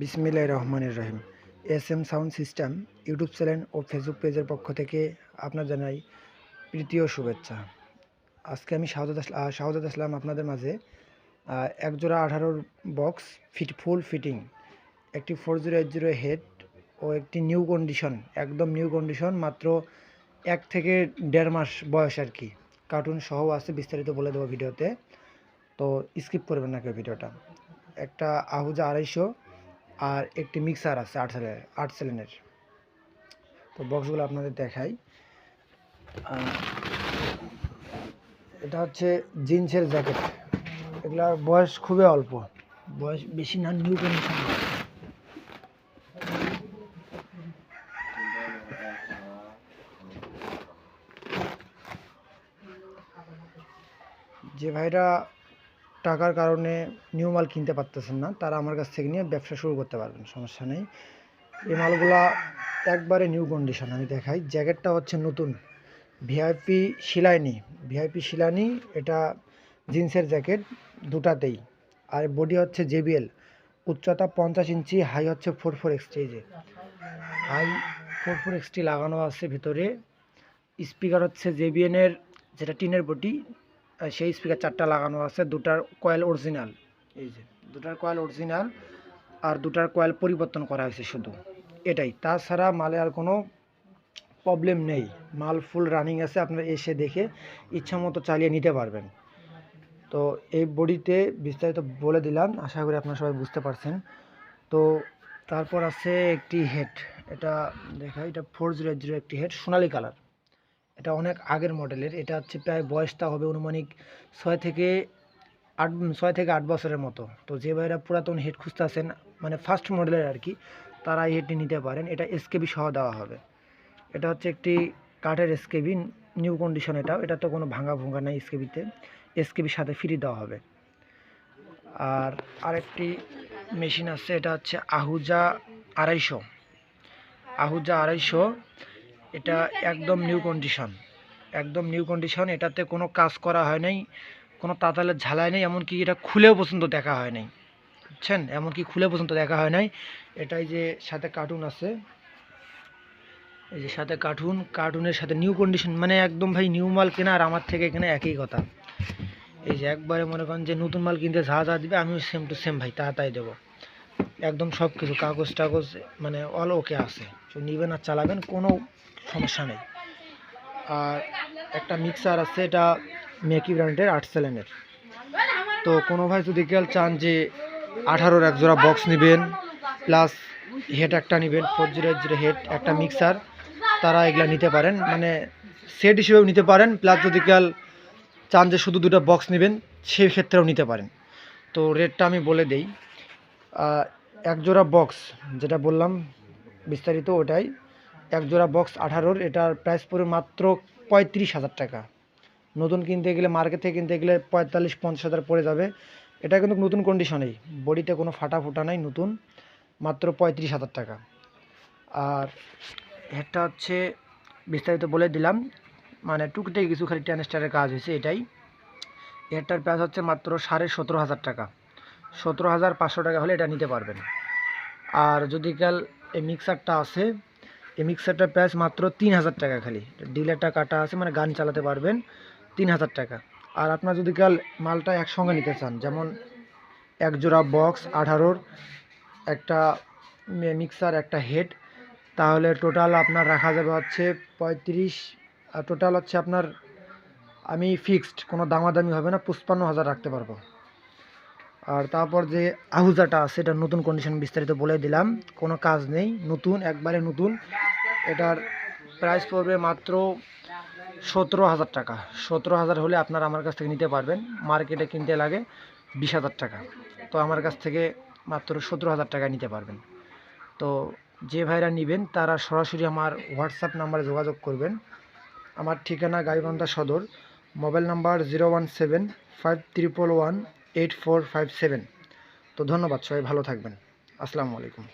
বিসমিল্লাহ রহমানের রহিম। S M sound system YouTube channel ও Facebook পেজের পক্ষ থেকে আপনার জানাই প্রীতি ও শুভেচ্ছা। আজকে আমি শাহজাদ শাহজাদ আসলাম আপনাদের মাঝে আহ, এক জোড়া আঠারোর বক্স ফিট ফুল ফিটিং। একটি four zero eight zero head ও একটি নিউ কন্ডিশন একদম নিউ কন্ডিশন মাত্র এক থেকে দেড় মাস বয়স আর কি। কার্টুন সহ আছে বিস্তারিত বলে দেবো ভিডিওতে তো স্কিপ করবেন না কেউ ভিডিওটা। একটা আহুজা আড়াইশো আর একটি মিক্সার আছে আট সেলের আট সেলেনের তো বক্সগুলো আপনাদের দেখাই। এটা হচ্ছে জিন্সের জ্যাকেট এগুলার বয়স খুবই অল্প। বয়স বেশি না নিউ কন্ডিশন যে ভাইরা টাকার কারণে নিউ মাল কিনতে পারতেছেন না, তারা আমার কাছ থেকে নিয়ে ব্যবসা শুরু করতে পারবেন, সমস্যা নেই। এই মালগুলা একবারে নিউ কন্ডিশন আমি দেখাই। জ্যাকেটটা হচ্ছে নতুন। ভিআইপি শিলাইনি ভিআইপি শিলানি এটা জিন্সের জ্যাকেট দুটাতেই। আর বডি হচ্ছে জেবিএল উচ্চতা পঞ্চাশ ইঞ্চি হাই হচ্ছে ফোর ফোর এক্সটেজে হাই ফোর ফোর এক্সটি লাগানো আছে ভিতরে। স্পিকার হচ্ছে জেবিএনের যেটা টিনের বডি সেই স্পিকার চারটা লাগানো আছে, দুটার কয়েল অরিজিনাল এই যে, দুটার কয়েল অরিজিনাল আর দুটার কয়েল পরিবর্তন করা হয়েছে শুধু। এটাই। তাছাড়া মালে আর কোনো প্রবলেম নেই। মাল ফুল রানিং আছে, আপনারা এসে দেখে ইচ্ছা মতো চালিয়ে নিতে পারবেন। তো এই বডিতে বিস্তারিত বলে দিলাম, আশা করি আপনারা সবাই বুঝতে পারছেন। তো তারপর আছে একটি হেড এটা দেখা, এটা ফোর জিরো জিরো একটি হেড সোনালি কালার এটা অনেক আগের মডেলের, এটা হচ্ছে প্রায় বয়সটা হবে অনুমানিক ছয় থেকে আট, ছয় থেকে আট বছরের মতো। তো যে ভাইরা পুরাতন হেড খুঁজতে আছেন মানে ফার্স্ট মডেলের আর কি তারা হেডটি নিতে পারেন। এটা এসকেবি সহ দেওয়া হবে। এটা হচ্ছে একটি কাঠের এসকেবি নিউ কন্ডিশন এটাও। এটা তো কোনো ভাঙা ভুঙ্গা নেই এসকেবিতে এসকেবির সাথে ফ্রি দেওয়া হবে। আর আরেকটি মেশিন আছে, এটা হচ্ছে আহুজা আড়াইশো। আহুজা আড়াইশো এটা একদম নিউ কন্ডিশন একদম নিউ কন্ডিশন এটাতে কোনো কাজ করা হয় নাই কোনো তাতালের ঝালাই নেই এমনকি এটা খুলেও পর্যন্ত দেখা হয় নাই। বুঝছেন? এমনকি খুলে পর্যন্ত দেখা হয় নাই। এটাই যে সাথে কার্টুন আছে। এই যে সাথে কার্টুন কার্টুনের সাথে নিউ কন্ডিশন মানে একদম ভাই নিউ মাল কেনা আর আমার থেকে এখানে একই কথা। এই যে একবারে মনে করেন যে নতুন মাল কিনতে যা যা দিবে আমিও সেম টু সেম ভাই তা তাই দেবো। একদম সব কিছু কাগজ টাগজ মানে অল ওকে আছে। নিবেন আর চালাবেন, কোনো সমস্যা নেই। আর একটা মিক্সার আছে, এটা মেকি ব্র্যান্ডের আট সেলেনের তো কোনো ভাই যদি কেউ চান যে আঠারোর এক জোড়া বক্স নেবেন প্লাস হেড একটা নেবেন ফোর জিরো জিরো হেড একটা মিক্সার তারা এগুলা নিতে পারেন। মানে সেট হিসেবেও নিতে পারেন প্লাস যদি কেউ চান যে শুধু দুটো বক্স নেবেন, সেই ক্ষেত্রেও নিতে পারেন। তো রেটটা আমি বলে দেই। এক জোড়া বক্স যেটা বললাম বিস্তারিত ওটাই। এক জোড়া বক্স আঠারোর, এটার প্রাইস পড়ে মাত্র পঁয়ত্রিশ হাজার টাকা। নতুন কিনতে গেলে মার্কেট থেকে কিনতে গেলে পঁয়তাল্লিশ, পঞ্চাশ হাজার পড়ে যাবে। এটা কিন্তু নতুন কন্ডিশনেই বডিতে কোনো ফাটা ফুটা নাই, নতুন। মাত্র পঁয়ত্রিশ হাজার টাকা। আর হেডটা হচ্ছে, বিস্তারিত বলে দিলাম মানে টুকটাই কিছু খালি ট্যানস্টারের কাজ হয়েছে এটাই। হেডটার প্রাইস হচ্ছে মাত্র সাড়ে সতেরো হাজার টাকা। সতেরো হাজার পাঁচশো টাকা হলে এটা নিতে পারবেন। আর যদি কাল এই মিক্সারটা আছে, এই মিক্সারটার প্রাইস মাত্র তিন হাজার টাকা খালি। ডিলারটা কাটা আছে মানে গান চালাতে পারবেন তিন হাজার টাকা। আর আপনার যদি কাল মালটা একসঙ্গে নিতে চান, যেমন এক জোড়া বক্স আঠারোর, একটা মিক্সার, একটা হেড, তাহলে টোটাল আপনার রাখা যাবে হচ্ছে পঁয়ত্রিশ, আর টোটাল হচ্ছে আপনার, আমি ফিক্সড কোনো দামাদামি হবে না, পঁচপান্ন হাজার রাখতে পারব। আর তারপর যে আহুজাটা আছে এটা নতুন কন্ডিশন বিস্তারিত বলে দিলাম। কোনো কাজ নেই, নতুন, একবারে নতুন। এটার প্রাইস পড়বে মাত্র সতেরো হাজার টাকা। সতেরো হাজার হলে আপনারা আমার কাছ থেকে নিতে পারবেন। মার্কেটে কিনতে লাগে বিশ হাজার টাকা। তো আমার কাছ থেকে মাত্র সতেরো হাজার টাকা নিতে পারবেন। তো যে ভাইরা নেবেন, তারা সরাসরি আমার হোয়াটসঅ্যাপ নাম্বারে যোগাযোগ করবেন। আমার ঠিকানা গাইবান্ধা সদর। Mobile number zero one seven five triple one eight four five seven তো ধন্যবাদ সবাই ভালো থাকবেন। আসসালামু আলাইকুম।